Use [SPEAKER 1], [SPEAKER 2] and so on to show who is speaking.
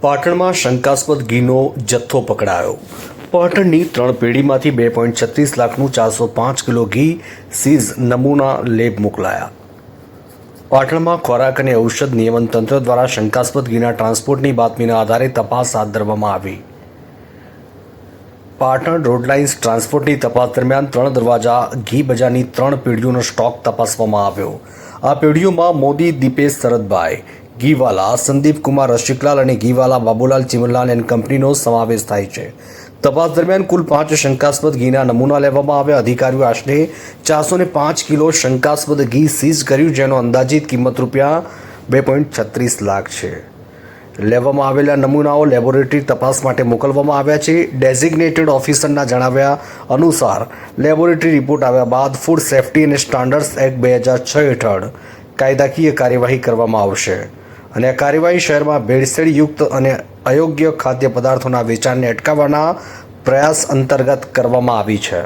[SPEAKER 1] પાટણમાં શંકાસ્પદ ઘીનો જથ્થો પકડાયો. પાટણની ત્રણ પેઢીમાંથી બે પોઈન્ટ છત્રીસ લાખનું ચારસો પાંચ કિલો ઘી સીઝ નમૂના લેબ મોકલાયા. પાટણમાં ખોરાક અને ઔષધ નિયમન તંત્ર દ્વારા શંકાસ્પદ ઘીના ટ્રાન્સપોર્ટની બાતમીના આધારે તપાસ હાથ ધરવામાં આવી. પાટણ રોડલાઇન્સ ટ્રાન્સપોર્ટની તપાસ દરમિયાન ત્રણ દરવાજા, ઘી બજારની ત્રણ પેઢીઓનો સ્ટોક તપાસવામાં આવ્યો. આ પેઢીઓમાં મોદી, દીપેશ, શરદભાઈ ઘીવાલા સંદીપ કુમાર, રસિકલાલ અને ગીવાલા, બાબુલાલ ચિમનલાલ એન્ડ કંપનીનો સમાવેશ થાય છે. તપાસ દરમિયાન કુલ પાંચ શંકાસ્પદ ઘીના નમૂના લેવામાં આવ્યા. અધિકારીઓ આશરે ચારસો ને પાંચ કિલો શંકાસ્પદ ઘી સીઝ કર્યું, જેનો અંદાજિત કિંમત રૂપિયા બે પોઈન્ટ છત્રીસ લાખ છે. લેવામાં આવેલા નમૂનાઓ લેબોરેટરી તપાસ માટે મોકલવામાં આવ્યા છે. ડેઝિગ્નેટેડ ઓફિસરના જણાવ્યા અનુસાર, લેબોરેટરી રિપોર્ટ આવ્યા બાદ ફૂડ સેફ્ટી અને સ્ટાન્ડર્ડ્સ એક્ટ બે હજાર છ હેઠળ કાયદાકીય કાર્યવાહી કરવામાં આવશે. અને આ કાર્યવાહી શહેરમાં ભેળસેળયુક્ત અને અયોગ્ય ખાદ્ય પદાર્થોના વેચાણને અટકાવવાના પ્રયાસ અંતર્ગત કરવામાં આવી છે.